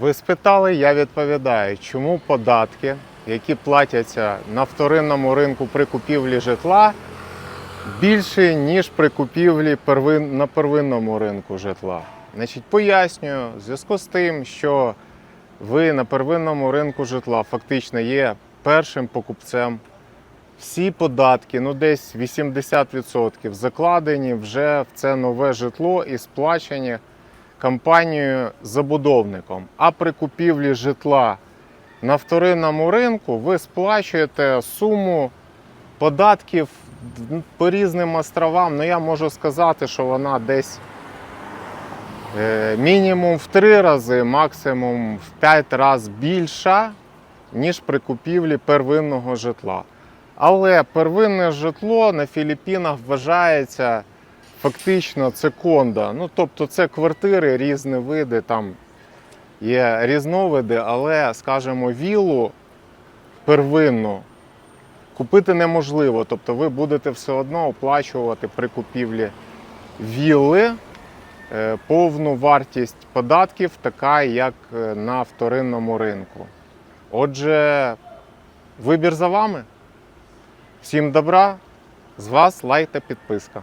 Ви спитали, я відповідаю, чому податки, які платяться на вторинному ринку при купівлі житла, більше, ніж при купівлі первин... на первинному ринку житла. Значить, пояснюю, в зв'язку з тим, що ви на первинному ринку житла фактично є першим покупцем. Всі податки, ну десь 80% закладені вже в це нове житло і сплачені компанією забудовником. А при купівлі житла на вторинному ринку ви сплачуєте суму податків по різним островам. Ну я можу сказати, що вона десь е, мінімум в 3 рази, максимум в 5 разів більша, ніж при купівлі первинного житла. Але первинне житло на Філіппінах вважається фактично це кондо. Ну, тобто це квартири, різні види, там є різновиди, але, скажімо, віллу первинну купити неможливо. Тобто ви будете все одно оплачувати при купівлі вілли е, повну вартість податків, така як е, на вторинному ринку. Отже, вибір за вами. Всім добра, з вас лайк та підписка.